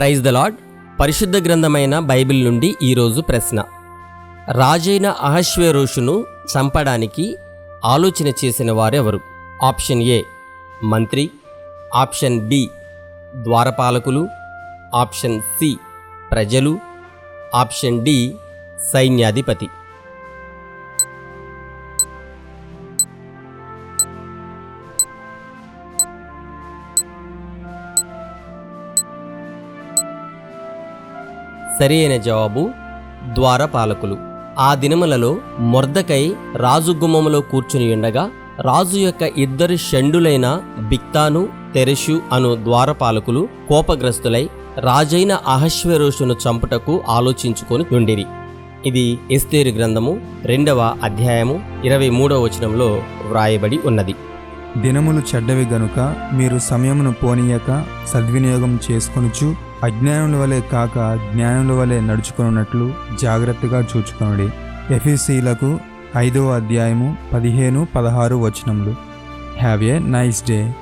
Praise the lord పరిశుద్ధ గ్రంథమైన Bible నుండి ఈరోజు ప్రశ్న. రాజైన అహశ్వేరోషును చంపడానికి ఆలోచన చేసిన వారెవరు? ఆప్షన్ ఏ మంత్రి. ఆప్షన్ బి ద్వారపాలకులు. ఆప్షన్ సి ప్రజలు. ఆప్షన్ డి సైన్యాధిపతి. సరియైన జవాబు ద్వారపాలకులు. ఆ దినములలో మొర్దకై రాజు గుమ్మములో కూర్చుని ఉండగా రాజు యొక్క ఇద్దరు షండులైన బిక్తాను తెరెషు అను ద్వారపాలకులు కోపగ్రస్తులై రాజైన అహశ్వరోషును చంపుటకు ఆలోచించుకొని ఉండిరి. ఇది ఎస్తేరు గ్రంథము రెండవ అధ్యాయము ఇరవై మూడవ వచనంలో వ్రాయబడి ఉన్నది. దినములు చెడ్డవి గనుక మీరు సమయమును పోనీయక సద్వినియోగం చేసుకొనుచు అజ్ఞానుల వలె కాక జ్ఞానుల వలె నడుచుకున్నట్లు జాగ్రత్తగా చూచుకొనుడి. ఎఫీసీలకు ఐదవ అధ్యాయము పదిహేను పదహారు వచనములు. Have a nice day